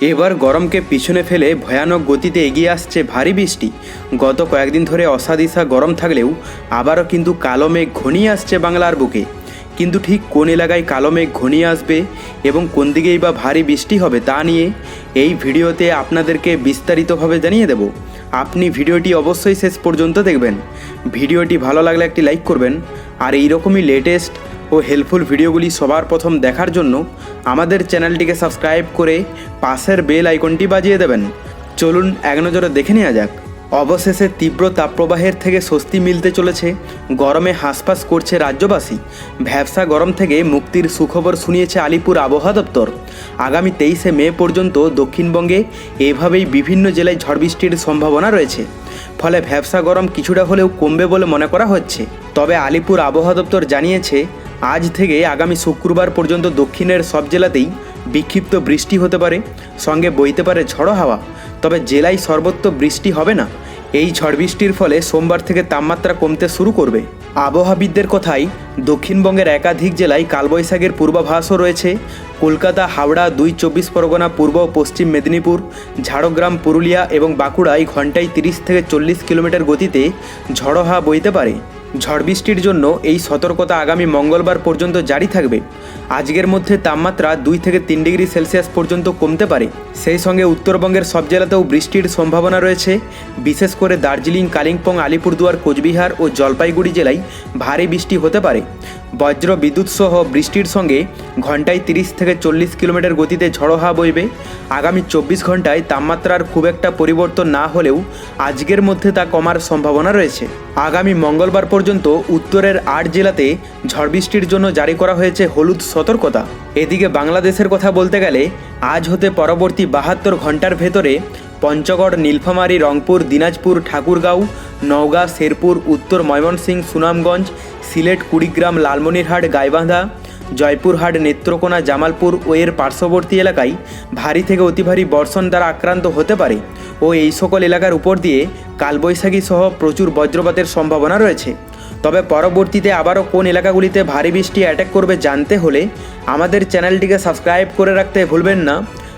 এবার গরমকে পিছনে ফেলে ভয়ানক গতিতে এগিয়ে আসছে ভারী বৃষ্টি। গত কয়েকদিন ধরে অসাদিসা গরম থাকলেও আবারও কিন্তু কালো মেঘ ঘনিয়ে আসছে বাংলার বুকে। কিন্তু ঠিক কোন এলাকায় কালো মেঘ ঘনিয়ে আসবে এবং কোন দিকেই বা ভারী বৃষ্টি হবে তা নিয়ে এই ভিডিওতে আপনাদেরকে বিস্তারিতভাবে জানিয়ে দেব। আপনি ভিডিওটি অবশ্যই শেষ পর্যন্ত দেখবেন। ভিডিওটি ভালো লাগলে একটি লাইক করবেন। আর এইরকমই লেটেস্ট ও হেল্পফুল ভিডিওগুলি সবার প্রথম দেখার জন্য আমাদের চ্যানেলটিকে সাবস্ক্রাইব করে পাশের বেল আইকনটি বাজিয়ে দেবেন। চলুন এক নজরে দেখে নেওয়া যাক। অবশেষে তীব্র তাপপ্রবাহের থেকে স্বস্তি মিলতে চলেছে, গরমে হাঁসফাঁস করছে রাজ্যবাসী। ভ্যাবসা গরম থেকে মুক্তির সুখবর শুনিয়েছে আলিপুর আবহাওয়া দপ্তর। আগামী তেইশে মে পর্যন্ত দক্ষিণবঙ্গে এভাবেই বিভিন্ন জেলায় ঝড় বৃষ্টির সম্ভাবনা রয়েছে। ফলে ভ্যাবসা গরম কিছুটা হলেও কমবে বলে মনে করা হচ্ছে। তবে আলিপুর আবহাওয়া দপ্তর জানিয়েছে আজ থেকে আগামী শুক্রবার পর্যন্ত দক্ষিণের সব জেলাতেই বিক্ষিপ্ত বৃষ্টি হতে পারে, সঙ্গে বইতে পারে ঝড়ো হাওয়া। তবে জেলায় সর্বত্র বৃষ্টি হবে না। এই ঝড় বৃষ্টির ফলে সোমবার থেকে তাপমাত্রা কমতে শুরু করবে। আবহাওয়াবিদদের কথাই দক্ষিণবঙ্গের একাধিক জেলায় কালবৈশাখের পূর্বাভাসও রয়েছে। কলকাতা, হাওড়া, দুই চব্বিশ পরগনা, পূর্ব ও পশ্চিম মেদিনীপুর, ঝাড়গ্রাম, পুরুলিয়া এবং বাঁকুড়ায় ঘন্টায় তিরিশ থেকে চল্লিশ কিলোমিটার গতিতে ঝড়ো হাওয়া বইতে পারে। ঝড় বৃষ্টির জন্য এই সতর্কতা আগামী মঙ্গলবার পর্যন্ত জারি থাকবে। আজকের মধ্যে তাপমাত্রা দুই থেকে তিন ডিগ্রি সেলসিয়াস পর্যন্ত কমতে পারে। সেই সঙ্গে উত্তরবঙ্গের সব জেলাতেও বৃষ্টির সম্ভাবনা রয়েছে। বিশেষ করে দার্জিলিং, কালিম্পং, আলিপুরদুয়ার, কোচবিহার ও জলপাইগুড়ি জেলায় ভারী বৃষ্টি হতে পারে। বজ্র বিদ্যুৎ সহ বৃষ্টির সঙ্গে ঘন্টায় তিরিশ থেকে চল্লিশ কিলোমিটার গতিতে ঝড়ো হাওয়া বইবে। আগামী চব্বিশ ঘন্টায় তাপমাত্রার খুব একটা পরিবর্তন না হলেও আজকের মধ্যে তা কমার সম্ভাবনা রয়েছে। আগামী মঙ্গলবার পর্যন্ত উত্তরের আট জেলাতে ঝড় বৃষ্টির জন্য জারি করা হয়েছে হলুদ সতর্কতা। এদিকে বাংলাদেশের কথা বলতে গেলে আজ হতে পরবর্তী বাহাত্তর ঘণ্টার ভেতরে পঞ্চগড়, নীলফামারী, রংপুর, দিনাজপুর, ঠাকুরগাঁও, নওগাঁ, শেরপুর, উত্তর ময়মনসিংহ, সুনামগঞ্জ, সিলেট, কুড়িগ্রাম, লালমনিরহাট, গাইবান্ধা, জয়পুরহাট, নেত্রকোনা, জামালপুর ও এর পার্শ্ববর্তী এলাকায় ভারী থেকে অতি ভারী বর্ষণ দ্বারা আক্রান্ত হতে পারে ও এই সকল এলাকার উপর দিয়ে কালবৈশাখী সহ প্রচুর বজ্রপাতের সম্ভাবনা রয়েছে। তবে পরবর্তীতে আবারও কোন এলাকাগুলিতে ভারী বৃষ্টি অ্যাটাক করবে জানতে হলে আমাদের চ্যানেলটিকে সাবস্ক্রাইব করে রাখতে ভুলবেন না।